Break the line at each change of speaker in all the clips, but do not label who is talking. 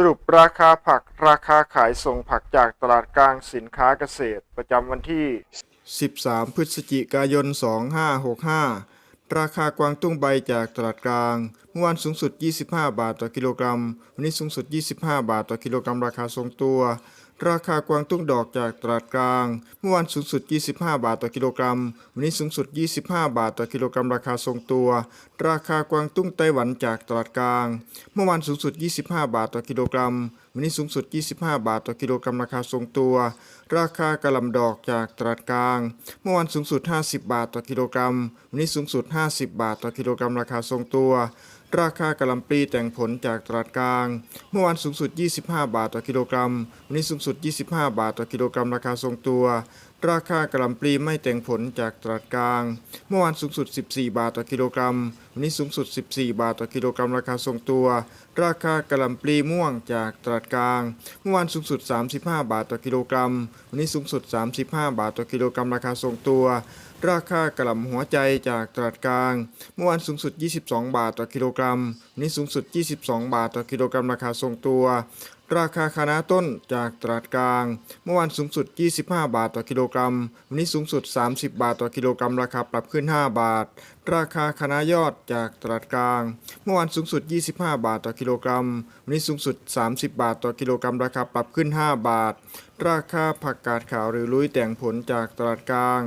สรุปราคาผักราคาขายส่งผักจากตลาดกลางสินค้าเกษตร ประจำวันที่ 13 พฤศจิกายน 2565 ราคากวางตุ้งใบจากตลาดกลาง เมื่อวานสูงสุด 25 บาทต่อกิโลกรัม วันนี้สูงสุด 25 บาทต่อกิโลกรัมราคาทรงตัว ราคากวางตุ้งดอกจากตลาดกลาง เมื่อวานสูงสุด 25 บาทต่อกิโลกรัม วันนี้สูงสุด 25 บาทต่อกิโลกรัมราคาทรงตัว ราคากวางตุ้งไต้หวันจากตลาดกลาง เมื่อวานสูงสุด 25 บาทต่อกิโลกรัม วันนี้สูงสุด 25 บาทต่อกิโลกรัมราคาทรงตัว ราคากระหลำดอกจากตลาดกลาง เมื่อวานสูงสุด 50 บาทต่อกิโลกรัม วันนี้สูงสุด 50 บาทต่อกิโลกรัมราคาทรงตัว ราคากะหล่ำปลีแต่งผลจากตลาดกลาง เมื่อวานสูงสุด 25 บาทต่อกิโลกรัม วันนี้สูงสุด 25 บาทต่อกิโลกรัมราคาทรงตัว ราคากะหล่ำปลีไม่แต่งผลจากตลาดกลาง เมื่อวานสูงสุด 14 บาทต่อกิโลกรัม วันนี้สูงสุด 14 บาทต่อกิโลกรัมราคาทรงตัว ราคากะหล่ำปลีม่วงจากตลาดกลาง เมื่อวานสูงสุด 35 บาทต่อกิโลกรัม วันนี้สูงสุด 35 บาทต่อกิโลกรัมราคาทรงตัว ราคากระหล่ำหัวใจจากตลาดกลาง เมื่อวานสูงสุด 22 บาทต่อกิโลกรัม วันนี้สูงสุด 22 บาทต่อกิโลกรัมราคาทรงตัวราคาคะน้าต้นจากตลาดกลาง เมื่อวานสูงสุด 25 บาทต่อกิโลกรัม วันนี้สูงสุด 30 บาทต่อกิโลกรัม ราคาปรับขึ้น 5 บาท ราคาคณะยอดจากตลาดกลาง เมื่อวานสูงสุด 25 บาทต่อกิโลกรัม วันนี้สูงสุด 30 บาทต่อกิโลกรัม ราคาปรับขึ้น 5 บาท ราคาผักกาดขาวหรือลุยแต่งผลจากตลาดกลาง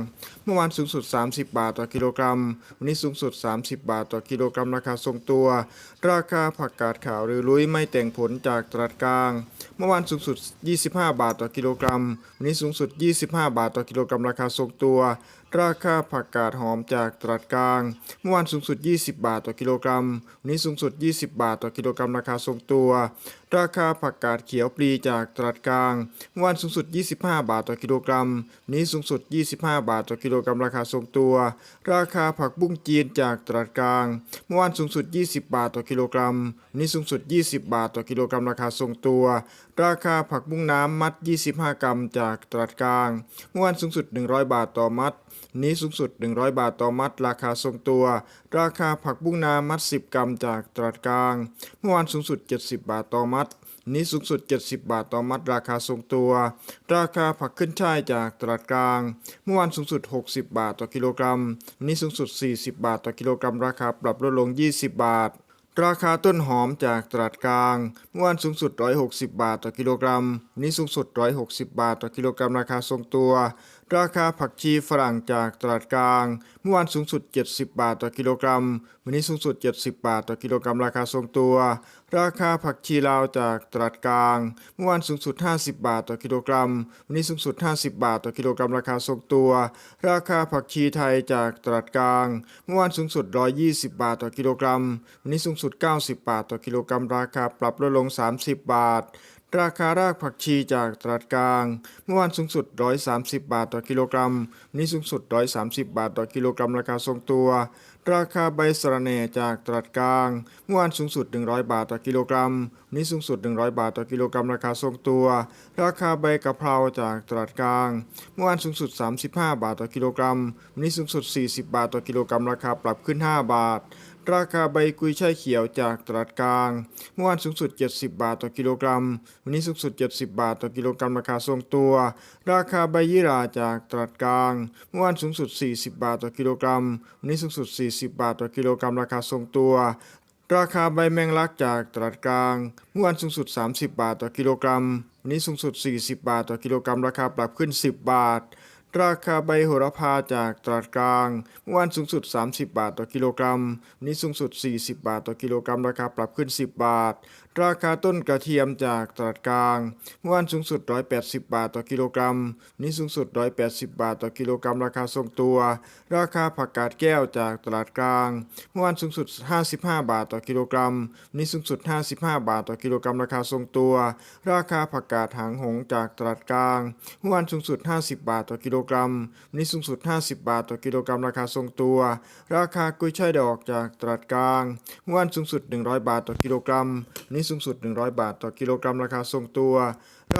เมื่อวานสูงสุด 30 บาทต่อกิโลกรัม วันนี้สูงสุด 30 บาทต่อกิโลกรัม ราคาทรงตัว ราคาผักกาดขาวหรือลุยไม่แต่งผลจากตลาดกลางเมื่อวานสูงสุด 25 บาทต่อกิโลกรัม วันนี้สูงสุด 25 บาทต่อกิโลกรัมราคาทรงตัว ราคาผักกาดหอมจากตลาดกลาง เมื่อวานสูงสุด 20 บาทต่อกิโลกรัม วันนี้สูงสุด 20 บาทต่อกิโลกรัมราคาทรงตัว ราคาผักกาดเขียวปลีจากตลาดกลาง เมื่อวานสูงสุด 25 บาทต่อกิโลกรัม นี้สูงสุด 25 บาทต่อกิโลกรัมราคาทรงตัว ราคาผักบุ้งจีนจากตลาดกลาง เมื่อวานสูงสุด 20 บาทต่อกิโลกรัม นี้สูงสุด 20 บาทต่อกิโลกรัมราคาทรงตัวราคาผักบุ้งน้ำมัด 25 กรัมจากตลาดกลางเมื่อวานสูงสุด 100 บาทต่อมัด นี้สูงสุด 100 บาทต่อมัด ราคาทรงตัว ราคาผักบุ้งนามัด 10 กรัมจากตลาดกลางเมื่อวานสูงสุด 70 บาทต่อมัดนี้สูงสุด 70 บาทต่อมัดราคาทรงตัว ราคาผักขึ้นช่ายจากตลาดกลาง เมื่อวานสูงสุด 60 บาทต่อกิโลกรัม นี้สูงสุด 40 บาทต่อกิโลกรัม ราคาปรับลดลง 20 บาท ราคาต้นหอมจากตลาดกลางเมื่อวานสูงสุด 160 บาทต่อกิโลกรัม นี้สูงสุด 160 บาทต่อกิโลกรัมราคาทรงตัว ราคาผักชีฝรั่งจากตลาดกลาง เมื่อวานสูงสุด 70 บาทต่อกิโลกรัม วันนี้สูงสุด 70 บาทต่อกิโลกรัมราคาทรงตัว ราคาผักชีลาวจากตลาดกลาง เมื่อวานสูงสุด 50 บาทต่อกิโลกรัม วันนี้สูงสุด 50 บาทต่อกิโลกรัมราคาทรงตัว ราคาผักชีไทยจากตลาดกลาง เมื่อวานสูงสุด 120 บาทต่อกิโลกรัม วันนี้สูงสุด 90 บาทต่อกิโลกรัมราคาปรับลดลง 30 บาท ราคารากผักชีจากตลาดกลาง เมื่อวานสูงสุด 130 บาทต่อกิโลกรัมวันนี้สูงสุด 130 บาทต่อกิโลกรัมราคาทรงตัว ราคาใบสะระแหน่จากตลาดกลาง เมื่อวานสูงสุด 100 บาทต่อกิโลกรัมวันนี้สูงสุด 100 บาทต่อกิโลกรัมราคาทรงตัว ราคาใบกะเพราจากตลาดกลาง เมื่อวานสูงสุด 35 บาทต่อกิโลกรัมวันนี้สูงสุด 40 บาทต่อกิโลกรัมราคาปรับขึ้น 5 บาท ราคาใบกุยช่ายเขียวจากตลาดกลาง เมื่อวานสูงสุด 70 บาทต่อกิโลกรัม วันนี้สูงสุด 70 บาทต่อกิโลกรัมราคาทรงตัว ราคาใบยี่หร่าจากตลาดกลาง เมื่อวานสูงสุด 40 บาทต่อกิโลกรัม วันนี้สูงสุด 40 บาทต่อกิโลกรัมราคาทรงตัวราคาใบแมงลักจากตลาดกลาง เมื่อวานสูงสุด 30 บาทต่อกิโลกรัม วันนี้สูงสุด 40 บาทต่อกิโลกรัม ราคาปรับขึ้น 10 บาท ราคาใบโหระพาจากตลาดกลางเมื่อวานสูงสุด 30 บาทต่อกิโลกรัมวันนี้สูงสุด 40 บาทต่อกิโลกรัม ราคาปรับขึ้น 10 บาทราคาต้นกระเทียมจากตลาดกลางเมื่อวานสูงสุด 180 บาทต่อกิโลกรัมวันนี้สูงสุด 180 บาทต่อกิโลกรัม ราคาทรงตัว ราคาผักกาดแก้วจากตลาดกลางเมื่อวานสูงสุด 55 บาทต่อกิโลกรัมวันนี้สูงสุด 55 บาทต่อกิโลกรัม ราคาทรงตัว ราคาผักกาดหางหงส์จากตลาดกลางเมื่อวานสูงสุด 50 บาทต่อกิโลกรัมวันนี้สูงสุด 50 บาทต่อกิโลกรัม ราคาทรงตัว ราคากุ้ยช่ายดอกจากตลาดกลางเมื่อวานสูงสุด 100 บาทต่อกิโลกรัมวันนี้สูงสุด 100 บาท ต่อกิโลกรัมราคาทรงตัว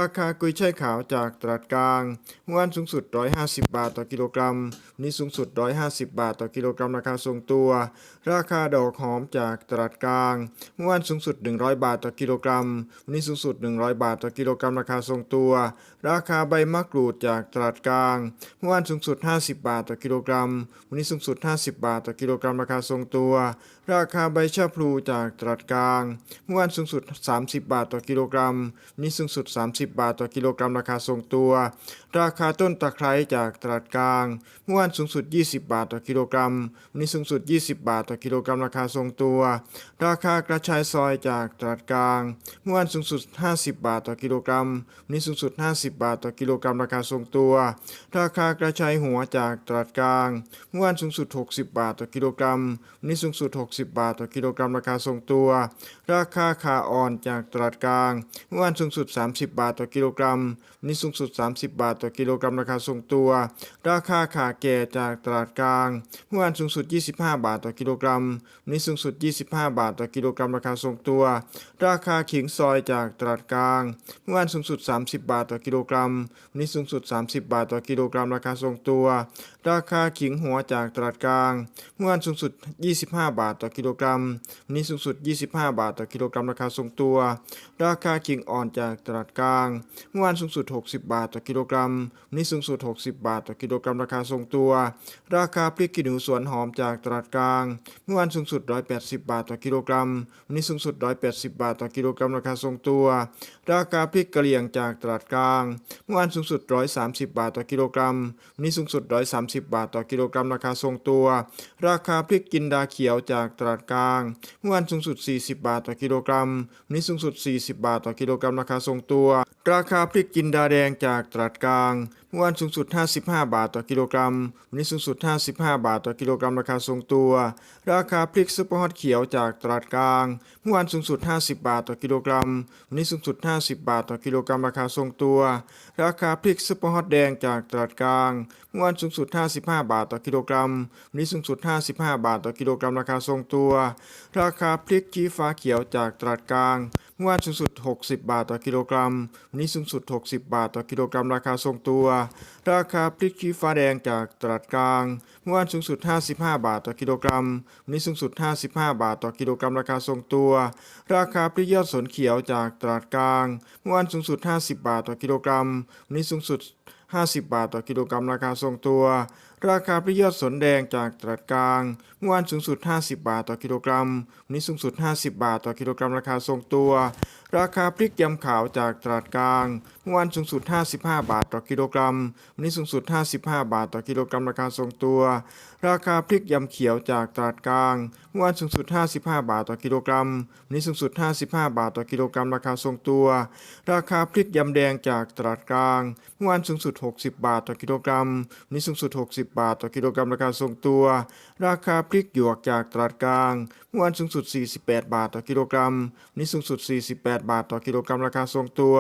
ราคากุยช่ายขาวจากตลาดกลางเมื่อวานสูงสุด 150 บาทต่อกิโลกรัม วันนี้สูงสุด 150 บาทต่อกิโลกรัมราคาทรงตัว ราคาดอกหอมจากตลาดกลางเมื่อวานสูงสุด 100 บาทต่อกิโลกรัม วันนี้สูงสุด 100 บาทต่อกิโลกรัมราคาทรงตัว ราคาใบมะกรูดจากตลาดกลางเมื่อวานสูงสุด 50 บาทต่อกิโลกรัม วันนี้สูงสุด 50 บาทต่อกิโลกรัมราคาทรงตัว ราคาใบชะพลูจากตลาดกลางเมื่อวานสูงสุด 30 บาทต่อกิโลกรัม วันนี้สูงสุด 30บาทต่อกิโลกรัมราคาทรงตัว ราคาต้นตะไคร้จากตลาดกลาง เมื่อวานสูงสุด 20 บาทต่อกิโลกรัม วันนี้สูงสุด 20 บาทต่อกิโลกรัมราคาทรงตัว ราคากระชายซอยจากตลาดกลาง เมื่อวานสูงสุด 50 บาทต่อกิโลกรัม วันนี้สูงสุด 50 บาทต่อกิโลกรัมราคาทรงตัว ราคากระชายหัวจากตลาดกลาง เมื่อวานสูงสุด 60 บาทต่อกิโลกรัม วันนี้สูงสุด 60 บาทต่อกิโลกรัมราคาทรงตัว ราคาขาอ่อนจากตลาดกลาง เมื่อวานสูงสุด 30 บาทต่อกิโลกรัมวันนี้สูงสุด 30 บาทต่อกิโลกรัมราคาทรงตัว ราคาขาแก่จากตลาดกลางเมื่อวานสูงสุด 25 บาทต่อกิโลกรัมวันนี้สูงสุด 25 บาทต่อกิโลกรัมราคาทรงตัว ราคาขิงซอยจากตลาดกลาง เมื่อวานสูงสุด 30 บาทต่อกิโลกรัมวันนี้สูงสุด 30 บาทต่อกิโลกรัมราคาทรงตัว ราคาขิงหัวจากตลาดกลาง เมื่อวานสูงสุด 25 บาทต่อกิโลกรัม วันนี้สูงสุด 25 บาทต่อกิโลกรัมราคาทรงตัว ราคาขิงอ่อนจากตลาดกลาง เมื่อวานสูงสุด 60 บาทต่อกิโลกรัม วันนี้สูงสุด 60 บาทต่อกิโลกรัมราคาทรงตัว ราคาพริกขี้หนูสวนหอมจากตลาดกลาง เมื่อวานสูงสุด 180 บาทต่อกิโลกรัม วันนี้สูงสุด 180 บาทต่อกิโลกรัมราคาทรงตัว ราคาพริกกะเหรี่ยงจากตลาดกลาง เมื่อวานสูงสุด 130 บาทต่อกิโลกรัม วันนี้สูงสุด 130บาทต่อกิโลกรัมราคาทรงตัว ราคาพริกกินดาเขียวจากตลาดกลาง เมื่อวานสูงสุด 40 บาทต่อกิโลกรัมวันนี้สูงสุด 40 บาทต่อกิโลกรัมราคาทรงตัว ราคาพริกกินดาแดงจากตลาดกลาง เมื่อวานสูงสุด 55 บาทต่อกิโลกรัม วันนี้สูงสุด 55 บาทต่อกิโลกรัมราคาทรงตัว ราคาพริกซุปเปอร์ฮอตเขียวจากตลาดกลาง เมื่อวานสูงสุด 50 บาทต่อกิโลกรัม วันนี้สูงสุด 50 บาทต่อกิโลกรัมราคาทรงตัว ราคาพริกซุปเปอร์ฮอตแดงจากตลาดกลาง เมื่อวานสูงสุด 55 บาทต่อกิโลกรัม วันนี้สูงสุด 55 บาทต่อกิโลกรัมราคาทรงตัว ราคาพริกชี้ฟ้าเขียวจากตลาดกลาง เมื่อวานสูงสุด 60 บาทต่อกิโลกรัม วันนี้สูงสุด 60 บาทต่อกิโลกรัม ราคาทรงตัว ราคาพริกชี้ฟ้าแดงจากตลาดกลาง เมื่อวานสูงสุด 55 บาทต่อกิโลกรัม วันนี้สูงสุด 55 บาทต่อกิโลกรัม ราคาทรงตัว ราคาพริกยอดสนเขียวจากตลาดกลาง เมื่อวานสูงสุด 50 บาทต่อกิโลกรัม วันนี้สูงสุด 50 บาทต่อกิโลกรัมราคาทรงตัว ราคาพริกยอดสนแดงจากตลาดกลางเมื่อวานสูงสุด 50 บาทต่อกิโลกรัมวันนี้สูงสุด 50 บาทต่อกิโลกรัมราคาทรงตัว ราคาพริกยำขาวจากตลาดกลางเมื่อวานสูงสุด 55 บาทต่อกิโลกรัม วันนี้สูงสุด 55 บาทต่อกิโลกรัมราคาทรงตัว ราคาพริกยำเขียวจากตลาดกลาง เมื่อวานสูงสุด 55 บาทต่อกิโลกรัม วันนี้สูงสุด 55 บาทต่อกิโลกรัมราคาทรงตัว ราคาพริกยำแดงจากตลาดกลาง เมื่อวานสูงสุด 60 บาทต่อกิโลกรัม วันนี้สูงสุด 60 บาทต่อกิโลกรัมราคาทรงตัว ราคาพริกหยวกจากตลาดกลาง เมื่อวานสูงสุด 48 บาทต่อกิโลกรัม วันนี้สูงสุด 48 บาทต่อกิโลกรัมราคาทรงตัว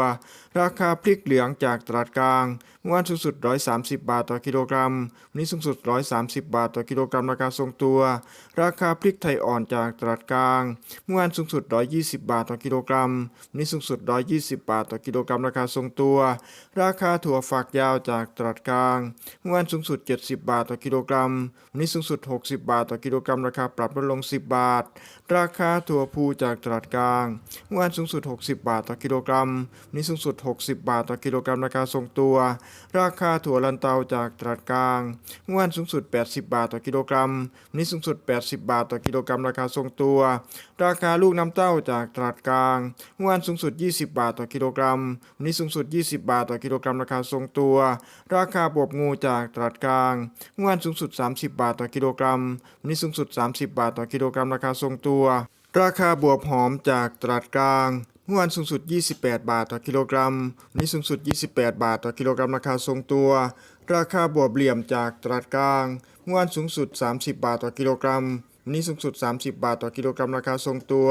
ราคาพริกเหลืองจากตลาดกลางเมื่อวานสูงสุด 130 บาทต่อกิโลกรัมวันนี้สูงสุด 130 บาทต่อกิโลกรัมราคาทรงตัว ราคาพริกไทยอ่อนจากตลาดกลางเมื่อวานสูงสุด 120 บาทต่อกิโลกรัมวันนี้สูงสุด 120 บาทต่อกิโลกรัมราคาทรงตัว ราคาถั่วฝักยาวจากตลาดกลางเมื่อวานสูงสุด 70 บาทต่อกิโลกรัมวันนี้สูงสุด 60 บาทต่อกิโลกรัมราคาปรับลดลง 10 บาท ราคาถั่วพูจากตลาดกลางเมื่อวานสูงสุด 60 บาทต่อกิโลกรัมวันนี้สูงสุด 60บาทต่อกิโลกรัมราคาทรงตัว ราคาถั่วลันเตาจากตลาดกลางเมื่อวานสูงสุด 80 บาทต่อกิโลกรัมวันนี้สูงสุด 80 บาทต่อกิโลกรัมราคาทรงตัว ราคาลูกน้ำเต้าจากตลาดกลางเมื่อวานสูงสุด 20 บาทต่อกิโลกรัมวันนี้สูงสุด 20 บาทต่อกิโลกรัมราคาทรงตัว ราคาบวบงูจากตลาดกลางเมื่อวานสูงสุด 30 บาทต่อกิโลกรัมวันนี้สูงสุด 30 บาทต่อกิโลกรัมราคาทรงตัว ราคาบวบหอมจากตลาดกลาง มื่อวานสูงสุด 28 บาทต่อกิโลกรัมวันนี้สูงสุด 28 บาทต่อกิโลกรัมราคาทรงตัว ราคาบวบเหลี่ยมจากตลาดกลาง เมื่อวานสูงสุด 30 บาทต่อกิโลกรัมวันนี้สูงสุด 30 บาทต่อกิโลกรัมราคาทรงตัว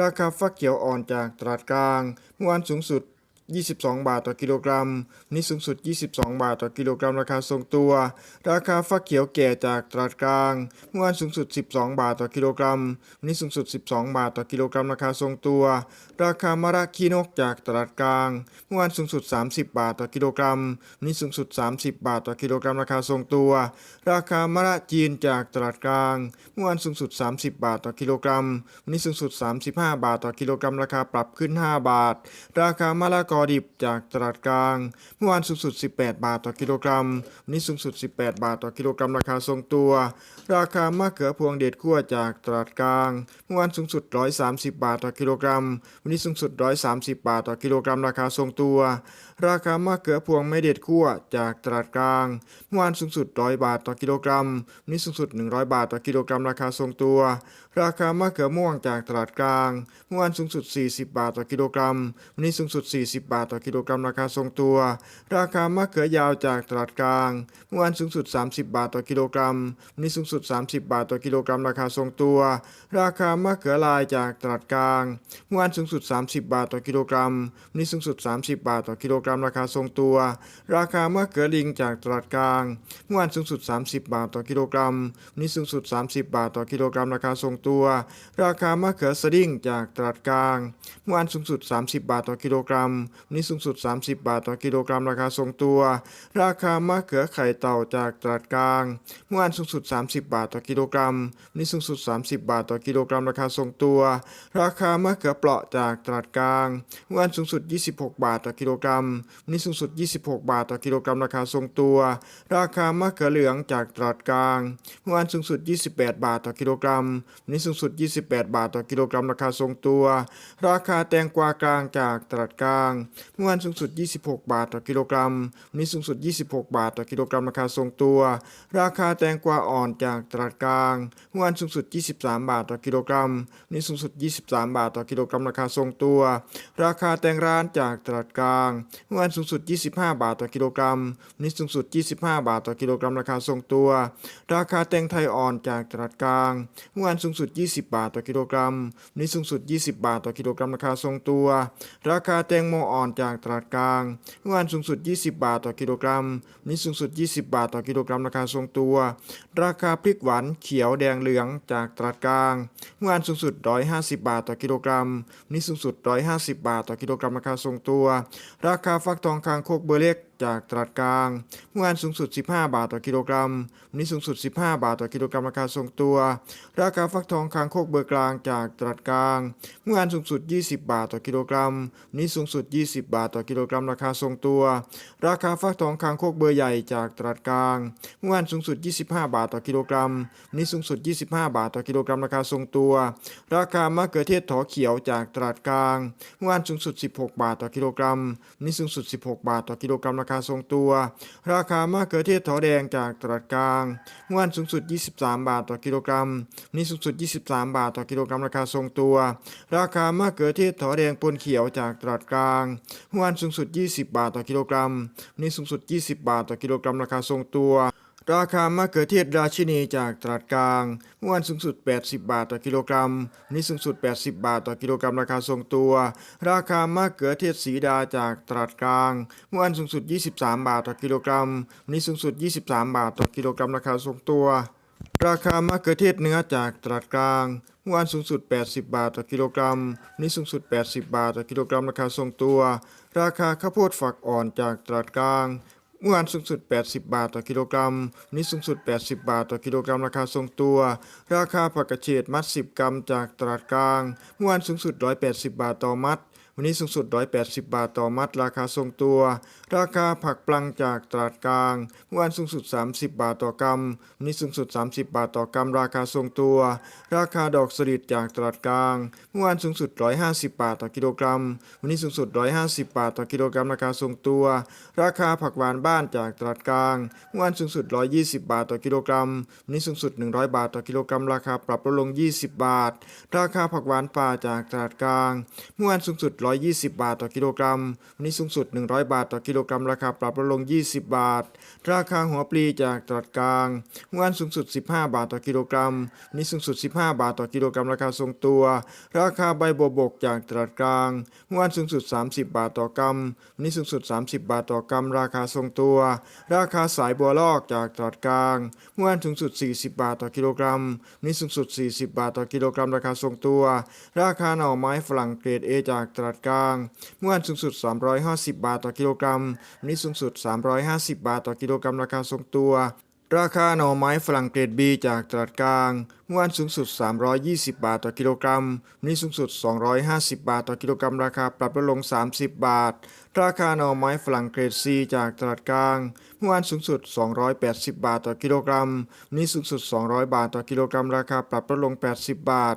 ราคาฟักเขียวอ่อนจากตลาดกลาง เมื่อวานสูงสุด 22 บาทต่อกิโลกรัมวันนี้สูงสุด 22 บาทต่อกิโลกรัมราคาทรงตัว ราคาฟักเขียวแก่จากตลาดกลาง เมื่อวานสูงสุด 12 บาทต่อกิโลกรัมวันนี้สูงสุด 12 บาทต่อกิโลกรัมราคาทรงตัว ราคามะระคีนกจากตลาดกลาง เมื่อวานสูงสุด 30 บาทต่อกิโลกรัมวันนี้สูงสุด 30 บาทต่อกิโลกรัมราคาทรงตัว ราคามะระจีนจากตลาดกลาง เมื่อวานสูงสุด 30 บาทต่อกิโลกรัมวันนี้สูงสุด 35 บาทต่อกิโลกรัมราคาปรับขึ้น 5 บาท ราคามะละกอดิบจากตลาดกลาง เมื่อวานสูงสุด 18 บาทต่อกิโลกรัม วันนี้สูงสุด 18 บาทต่อกิโลกรัมราคาทรงตัว ราคามะเขือพวงเด็ดขั้วจากตลาดกลาง เมื่อวานสูงสุด 130 บาทต่อกิโลกรัม วันนี้สูงสุด 130 บาทต่อกิโลกรัมราคาทรงตัว ราคามะเขือพวงไม่เด็ดขั้วจากตลาดกลาง เมื่อวานสูงสุด 100 บาทต่อกิโลกรัมวันนี้สูงสุด 100 บาทต่อกิโลกรัมราคาทรงตัว ราคามะเขือม่วงจากตลาดกลาง เมื่อวานสูงสุด 40 บาทต่อกิโลกรัมวันนี้สูงสุด 40 บาทต่อกิโลกรัมราคาทรงตัว ราคามะเขือยาวจากตลาดกลาง เมื่อวานสูงสุด 30 บาทต่อกิโลกรัมวันนี้สูงสุด 30 บาทต่อกิโลกรัมราคาทรงตัว ราคามะเขือลายจากตลาดกลาง เมื่อวานสูงสุด 30 บาทต่อกิโลกรัมวันนี้สูงสุด 30 บาทต่อกิโลกรัมราคาทรงตัว ราคามะเขือลิงจากตลาดกลาง เมื่อวานสูงสุด 30 บาทต่อกิโลกรัมวันนี้สูงสุด 30 บาทต่อกิโลกรัมราคาทรงตัว ราคามะเขือสดิ้งจากตลาดกลาง เมื่อวานสูงสุด 30 บาทต่อกิโลกรัมวันนี้สูงสุด 30 บาทต่อกิโลกรัมราคาทรงตัว ราคามะเขือไข่เต่าจากตลาดกลาง เมื่อวานสูงสุด 30 บาทต่อกิโลกรัมวันนี้สูงสุด 30 บาทต่อกิโลกรัมราคาทรงตัว ราคามะเขือเปราะจากตลาดกลาง เมื่อวานสูงสุด 26 บาทต่อกิโลกรัมวันนี้สูงสุด 26 บาทต่อกิโลกรัมราคาทรงตัว ราคามะเขือเหลืองจากตลาดกลาง เมื่อวานสูงสุด 28 บาทต่อกิโลกรัมวันนี้สูงสุด 28 บาทต่อกิโลกรัมราคาทรงตัว ราคาแตงกวากลางจากตลาดกลาง เมื่อวานสูงสุด 26 บาทต่อกิโลกรัมวันนี้สูงสุด 26 บาทต่อกิโลกรัมราคาทรงตัว ราคาแตงกวาอ่อนจากตลาดกลาง เมื่อวานสูงสุด 23 บาทต่อกิโลกรัมวันนี้สูงสุด 23 บาทต่อกิโลกรัมราคาทรงตัว ราคาแตงร้านจากตลาดกลางเมื่อวานสูงสุด 25 บาทต่อกิโลกรัมวันนี้สูงสุด 25 บาทต่อกิโลกรัมราคาทรงตัว ราคาแตงไทยอ่อนจากตลาดกลางเมื่อวานสูงสุด 20 บาทต่อกิโลกรัมวันนี้สูงสุด 20 บาทต่อกิโลกรัมราคาทรงตัว ราคาแตงโมอ่อนจากตลาดกลางเมื่อวานสูงสุด 20 บาทต่อกิโลกรัมวันนี้สูงสุด 20 บาทต่อกิโลกรัมราคาทรงตัว ราคาพริกหวานเขียวแดงเหลืองจากตลาดกลางเมื่อวานสูงสุด 150 บาทต่อกิโลกรัมวันนี้สูงสุด 150 บาทต่อกิโลกรัมราคาทรงตัว ราคาฟักทองคางโคกเบอร์เล็กจากตลาดกลางเมื่อวานสูงสุด 15 บาทต่อกิโลกรัม วันนี้สูงสุด 15 บาทต่อกิโลกรัมราคาทรงตัว ราคาฟักทองคางโคกเบอร์กลางจากตลาดกลาง เมื่อวานสูงสุด 20 บาทต่อกิโลกรัม วันนี้สูงสุด 20 บาทต่อกิโลกรัมราคาทรงตัว ราคาฟักทองคางโคกเบอร์ใหญ่จากตลาดกลาง เมื่อวานสูงสุด 25 บาทต่อกิโลกรัม วันนี้สูงสุด 25 บาทต่อกิโลกรัมราคาทรงตัว ราคามะเขือเทศถอเขียวจากตลาดกลาง เมื่อวานสูงสุด 16 บาทต่อกิโลกรัม วันนี้สูงสุด 16 บาทต่อกิโลกรัมคาทรงตัว ราคามะเขือเทศถอแดงจากตลาดกลางเมื่อวานสูงสุด 23 บาทต่อกิโลกรัมวันนี้สูงสุด 23 บาทต่อกิโลกรัมราคาทรงตัว ราคามะเขือเทศถอแดงปนเขียวจากตลาดกลางเมื่อวานสูงสุด 20 บาทต่อกิโลกรัมวันนี้สูงสุด 20 บาทต่อกิโลกรัมราคาทรงตัว ราคามะเขือเทศราชินีจากตลาดกลางเมื่อวานสูงสุด 80 บาทต่อกิโลกรัมวันนี้สูงสุด 80 บาทต่อกิโลกรัมราคาทรงตัว ราคามะเขือเทศสีดาจากตลาดกลางเมื่อวานสูงสุด 23 บาทต่อกิโลกรัมวันนี้สูงสุด 23 บาทต่อกิโลกรัมราคาทรงตัว ราคามะเขือเทศเนื้อจากตลาดกลางเมื่อวานสูงสุด 80 บาทต่อกิโลกรัมนนี้สูงสุด 80 บาทต่อกิโลกรัมราคาทรงตัว ราคาข้าวโพดฝักอ่อนจากตลาดกลาง เมื่อวานสูงสุด 80 บาทต่อกิโลกรัมนนี้สูงสุด 80 บาทต่อกิโลกรัมราคาทรงตัว ราคาผักกระเฉดมัด 10 กรัมจากตลาดกลาง เมื่อวานสูงสุด 180 บาทต่อมัด วันนี้สูงสุด 180 บาทต่อมัดราคาทรงตัว ราคาผักปลังจากตลาดกลางเมื่อวานสูงสุด 30 บาทต่อกรัมวันนี้สูงสุด 30 บาทต่อกรัมราคาทรงตัว ราคาดอกสลิดจากตลาดกลางเมื่อวานสูงสุด 150 บาทต่อกิโลกรัม วันนี้สูงสุด 150 บาทต่อกิโลกรัมราคาทรงตัว ราคาผักหวานบ้านจากตลาดกลางเมื่อวานสูงสุด 120 บาทต่อกิโลกรัม วันนี้สูงสุด 100 บาทต่อกิโลกรัมราคาปรับลดลง 20 บาท ราคาผักหวานป่าจากตลาดกลางเมื่อวานสูงสุด120 บาทต่อกิโลกรัม วันนี้สูงสุด 100 บาทต่อกิโลกรัม ราคาปรับลดลง 20 บาท ราคาหัวปลีจากตลาดกลางเมื่อวานสูงสุด 15 บาทต่อกิโลกรัม วันนี้สูงสุด 15 บาทต่อกิโลกรัม ราคาทรงตัว ราคาใบบัวบกจากตลาดกลางเมื่อวานสูงสุด 30 บาทต่อกรัม วันนี้สูงสุด 30 บาทต่อกรัม ราคาทรงตัว ราคาสายบัวลอกจากตลาดกลางเมื่อวานสูงสุด 40 บาทต่อกิโลกรัม วันนี้สูงสุด 40 บาทต่อกิโลกรัม ราคาทรงตัว ราคาหน่อไม้ฝรั่งเกรด A จากตลาดกลาง เมื่อวานสูงสุด 350 บาทต่อกิโลกรัม วันนี้สูงสุด 350 บาทต่อกิโลกรัมราคาทรงตัว ราคาหน่อไม้ฝรั่งเกรด B จากตลาดกลาง เมื่อวานสูงสุด 320 บาทต่อกิโลกรัมวันนี้สูงสุด 250 บาทต่อกิโลกรัม ราคาปรับลดลง 30 บาท ราคาหน่อไม้ฝรั่งเกรด C จากตลาดกลาง เมื่อวานสูงสุด 280 บาทต่อกิโลกรัมวันนี้สูงสุด 200 บาทต่อกิโลกรัม ราคาปรับลดลง 80 บาท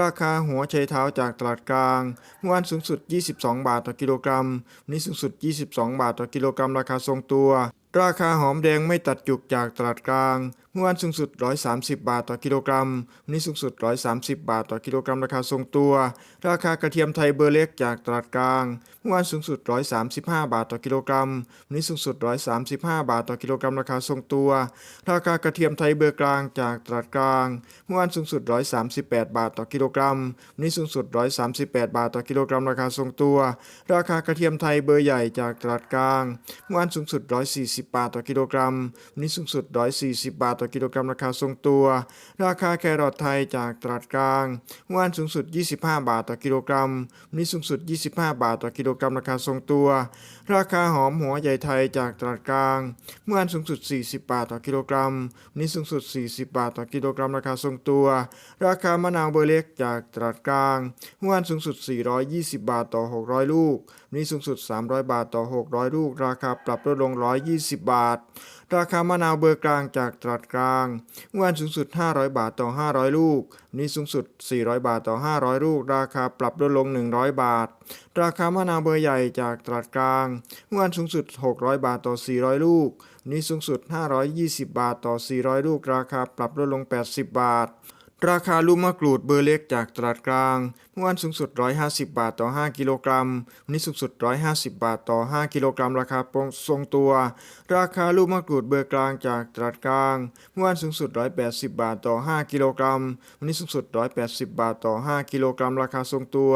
ราคาหัวไชเท้าจากตลาดกลาง เมื่อวานสูงสุด 22 บาทต่อกิโลกรัมวันนี้สูงสุด 22 บาทต่อกิโลกรัม ราคาทรงตัว ราคาหอมแดงไม่ตัดจุกจากตลาดกลาง เมื่อวานสูงสุด 130 บาทต่อกิโลกรัม วันนี้สูงสุด 130 บาทต่อกิโลกรัมราคาทรงตัว ราคากระเทียมไทยเบอร์เล็กจากตลาดกลาง เมื่อวานสูงสุด 135 บาทต่อกิโลกรัม วันนี้สูงสุด 135 บาทต่อกิโลกรัมราคาทรงตัว ราคากระเทียมไทยเบอร์กลางจากตลาดกลาง เมื่อวานสูงสุด 138 บาทต่อกิโลกรัม วันนี้สูงสุด 138 บาทต่อกิโลกรัมราคาทรงตัว ราคากระเทียมไทยเบอร์ใหญ่จากตลาดกลาง เมื่อวานสูงสุด 140บาทต่อกิโลกรัมวันนี้สูงสุด140 บาทต่อกิโลกรัมราคาทรงตัว ราคาแครอทไทยจากตลาดกลางเมื่อวานสูงสุด 25 บาทต่อกิโลกรัมวันนี้สูงสุด 25 บาทต่อกิโลกรัมราคาทรงตัว ราคาหอมหัวใหญ่ไทยจากตลาดกลาง เมื่อวานสูงสุด 40 บาทต่อกิโลกรัม วันนี้สูงสุด 40 บาทต่อกิโลกรัม ราคาทรงตัว ราคามะนาวเบอร์เล็กจากตลาดกลาง เมื่อวานสูงสุด 420 บาทต่อ 600 ลูก วันนี้สูงสุด 300 บาทต่อ 600 ลูก ราคาปรับลดลง 120 บาท ราคามะนาวเบอร์กลางจากตลาดกลางเมื่อวานสูงสุด 500 บาทต่อ 500 ลูกวันนี้สูงสุด 400 บาทต่อ 500 ลูก ราคาปรับลดลง 100 บาท ราคามะนาวเบอร์ใหญ่จากตลาดกลางเมื่อวานสูงสุด 600 บาทต่อ 400 ลูกวันนี้สูงสุด 520 บาทต่อ 400 ลูก ราคาปรับลดลง 80 บาท ราคาลูกมะกรูดเบอร์เล็กจากตลาดกลาง เมื่อวานสูงสุด 150 บาทต่อ 5 กิโลกรัม วันนี้สูงสุด 150 บาทต่อ 5 กิโลกรัม ราคาทรงตัว ราคาลูกมะกรูดเบอร์กลางจากตลาดกลาง เมื่อวานสูงสุด 180 บาทต่อ 5 กิโลกรัม วันนี้สูงสุด 180 บาทต่อ 5 กิโลกรัม ราคาทรงตัว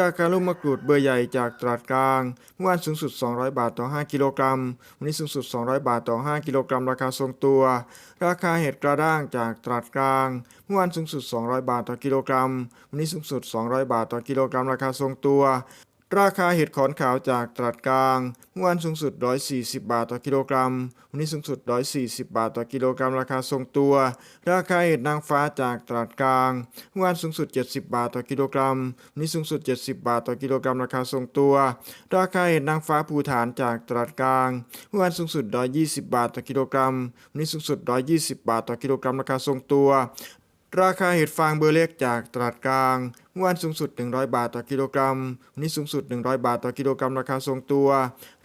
ราคาลูกมะกรูดเบอร์ใหญ่จากตลาดกลาง เมื่อวานสูงสุด 200 บาทต่อ 5 กิโลกรัม วันนี้สูงสุด 200 บาทต่อ 5 กิโลกรัม ราคาทรงตัว ราคาเห็ดกระด้างจากตลาดกลาง เมื่อวานสูงสุด 200 บาทต่อกิโลกรัม วันนี้สูงสุด 200 บาทต่อกิโลกรัมราคาทรงตัว ราคาเห็ดขอนขาวจากตลาดกลางเมื่อวานสูงสุด 140 บาทต่อกิโลกรัม วันนี้สูงสุด 140 บาทต่อกิโลกรัมราคาทรงตัว ราคาเห็ดนางฟ้าจากตลาดกลางเมื่อวานสูงสุด 70 บาทต่อกิโลกรัม วันนี้สูงสุด 70 บาทต่อกิโลกรัมราคาทรงตัว ราคาเห็ดนางฟ้าภูฐานจากตลาดกลางเมื่อวานสูงสุด 120 บาทต่อกิโลกรัม วันนี้สูงสุด 120 บาทต่อกิโลกรัมราคาทรงตัว ราคาเห็ดฟางเบอร์เล็กจากตลาดกลางเมื่อวานสูงสุด 100 บาทต่อกิโลกรัมวันนี้สูงสุด 100 บาทต่อกิโลกรัมราคาทรงตัว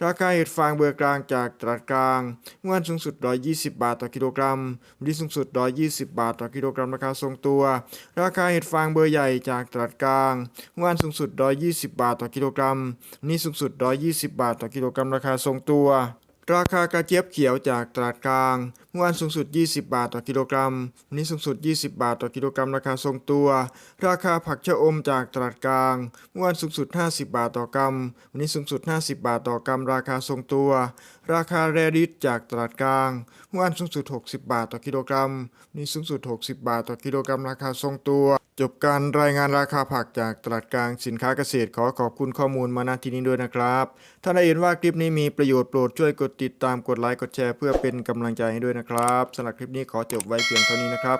ราคาเห็ดฟางเบอร์กลางจากตลาดกลางเมื่อวานสูงสุด 120 บาทต่อกิโลกรัมวันนี้สูงสุด 120 บาทต่อกิโลกรัมราคาทรงตัว ราคาเห็ดฟางเบอร์ใหญ่จากตลาดกลางเมื่อวานสูงสุด 120 บาทต่อกิโลกรัมวันนี้สูงสุด 120 บาทต่อกิโลกรัมราคาทรงตัว ราคากระเจี๊ยบเขียวจากตลาดกลาง เมื่อวานสูงสุด 20 บาทต่อกิโลกรัม วันนี้สูงสุด 20 บาทต่อกิโลกรัมราคาทรงตัว ราคาผักชะอมจากตลาดกลาง เมื่อวานสูงสุด 50 บาทต่อกรัม วันนี้สูงสุด 50 บาทต่อกรัมราคาทรงตัวราคาแรดิสจากตลาดกลางเมื่อวานสูงสุด 60 บาทต่อกิโลกรัมนนี้สูงสุด 60 บาทต่อกิโลกรัมราคาทรงตัว จบการรายงานราคาผักจากตลาดกลางสินค้าเกษตรขอขอบคุณข้อมูลมาณที่นี้ด้วยนะครับ ถ้าได้เห็นว่าคลิปนี้มีประโยชน์โปรดช่วยกดติดตามกดไลค์กดแชร์เพื่อเป็นกำลังใจให้ด้วยนะครับสำหรับคลิปนี้ขอจบไว้เพียงเท่านี้นะครับ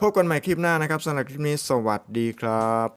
พบกันใหม่คลิปหน้านะครับสำหรับคลิปนี้สวัสดีครับ